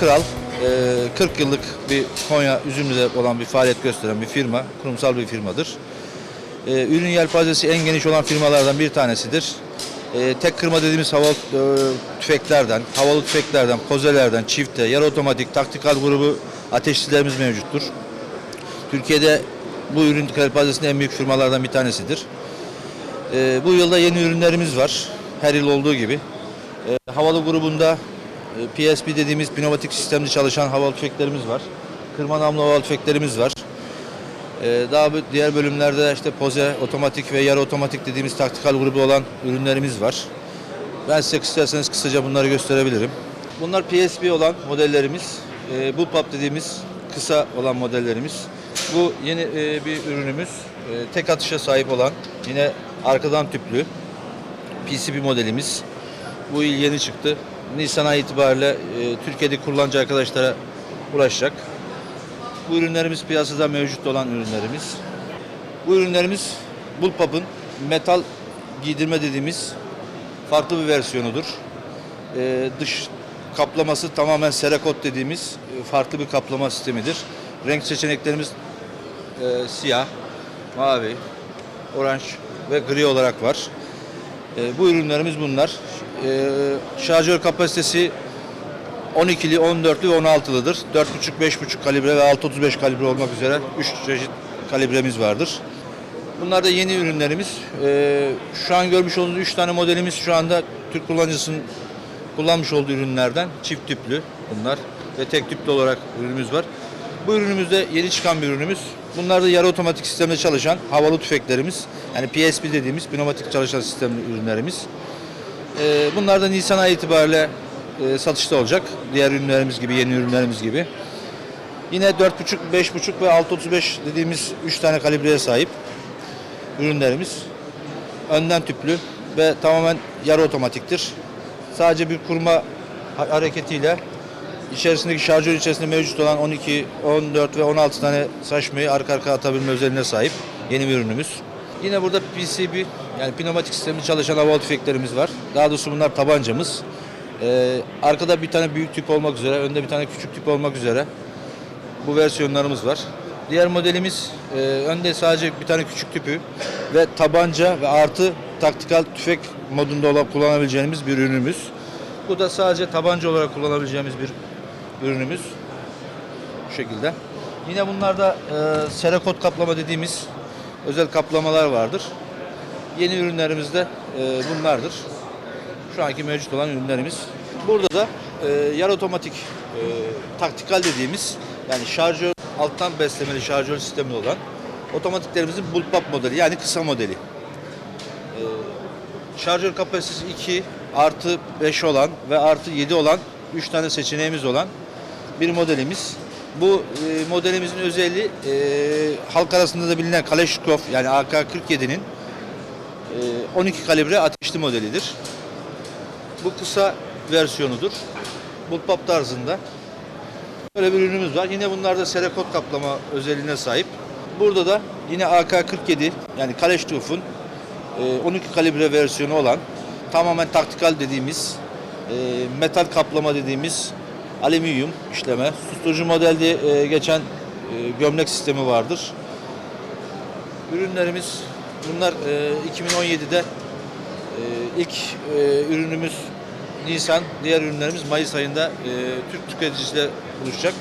Kral. Ee, 40 yıllık bir Konya Üzümlü'de olan bir faaliyet gösteren bir firma. Kurumsal bir firmadır. Ee, ürün yelpazesi en geniş olan firmalardan bir tanesidir. Ee, tek kırma dediğimiz havalı e, tüfeklerden, havalı tüfeklerden, kozelerden, çifte, yarı otomatik, taktikal grubu ateşçilerimiz mevcuttur. Türkiye'de bu ürün yelpazesinin en büyük firmalardan bir tanesidir. Bu yılda yeni ürünlerimiz var. Her yıl olduğu gibi. Havalı grubunda e, PSP dediğimiz pneumatik sistemli çalışan havalı tüfeklerimiz var. Kırma namlu havalı tüfeklerimiz var. Ee, daha bu diğer bölümlerde işte poze, otomatik ve yarı otomatik dediğimiz taktikal grubu olan ürünlerimiz var. Ben size isterseniz kısaca bunları gösterebilirim. Bunlar PSP olan modellerimiz. E, Bullpup dediğimiz kısa olan modellerimiz. Bu yeni e, bir ürünümüz. Tek atışa sahip olan yine arkadan tüplü PCB modelimiz. Bu yıl yeni çıktı. Nisan ayı itibariyle e, Türkiye'de kullanıcı arkadaşlara ulaşacak. Bu ürünlerimiz piyasada mevcut olan ürünlerimiz. Bu ürünlerimiz Bullpup'ın metal giydirme dediğimiz farklı bir versiyonudur. E, dış kaplaması tamamen serakot dediğimiz e, farklı bir kaplama sistemidir. Renk seçeneklerimiz e, siyah, mavi, oranj ve gri olarak var. E, bu ürünlerimiz bunlar. E, şarjör kapasitesi 12'li, 14'lü ve 16'lıdır. 4.5, 5.5 kalibre ve 6.35 kalibre olmak üzere 3 çeşit kalibremiz vardır. Bunlar da yeni ürünlerimiz. E, şu an görmüş olduğunuz 3 tane modelimiz şu anda Türk kullanıcısının kullanmış olduğu ürünlerden. Çift tüplü bunlar ve tek tüplü olarak ürünümüz var. Bu ürünümüzde yeni çıkan bir ürünümüz. Bunlar da yarı otomatik sistemde çalışan havalı tüfeklerimiz. Yani PSP dediğimiz pneumatik çalışan sistemli ürünlerimiz. Ee, bunlar da Nisan ayı itibariyle e, satışta olacak. Diğer ürünlerimiz gibi, yeni ürünlerimiz gibi. Yine 4.5, 5.5 ve 6.35 dediğimiz 3 tane kalibreye sahip ürünlerimiz. Önden tüplü ve tamamen yarı otomatiktir. Sadece bir kurma ha- hareketiyle içerisindeki şarjör içerisinde mevcut olan 12, 14 ve 16 tane saçmayı arka arkaya atabilme özelliğine sahip yeni bir ürünümüz. Yine burada PCB yani pneumatik sistemli çalışan havalı tüfeklerimiz var. Daha doğrusu bunlar tabancamız. Ee, arkada bir tane büyük tüp olmak üzere, önde bir tane küçük tüp olmak üzere bu versiyonlarımız var. Diğer modelimiz e, önde sadece bir tane küçük tüpü ve tabanca ve artı taktikal tüfek modunda olarak kullanabileceğimiz bir ürünümüz. Bu da sadece tabanca olarak kullanabileceğimiz bir ürünümüz. Bu şekilde. Yine bunlarda e, serakot kaplama dediğimiz özel kaplamalar vardır. Yeni ürünlerimiz de e, bunlardır. Şu anki mevcut olan ürünlerimiz. Burada da e, yarı otomatik e, taktikal dediğimiz yani şarjör alttan beslemeli şarjör sistemi olan otomatiklerimizin bullpup modeli yani kısa modeli. E, şarjör kapasitesi 2 artı 5 olan ve artı 7 olan 3 tane seçeneğimiz olan bir modelimiz. Bu e, modelimizin özelliği e, halk arasında da bilinen Kalashnikov yani AK-47'nin e, 12 kalibre ateşli modelidir. Bu kısa versiyonudur. Bullpup tarzında. Böyle bir ürünümüz var. Yine bunlar da serakot kaplama özelliğine sahip. Burada da yine AK-47 yani e, 12 kalibre versiyonu olan tamamen taktikal dediğimiz e, metal kaplama dediğimiz alüminyum işleme. Susturucu modelde e, geçen e, gömlek sistemi vardır. Ürünlerimiz bunlar e, 2017'de e, ilk e, ürünümüz Nisan, diğer ürünlerimiz Mayıs ayında e, Türk tüketicisiyle buluşacak.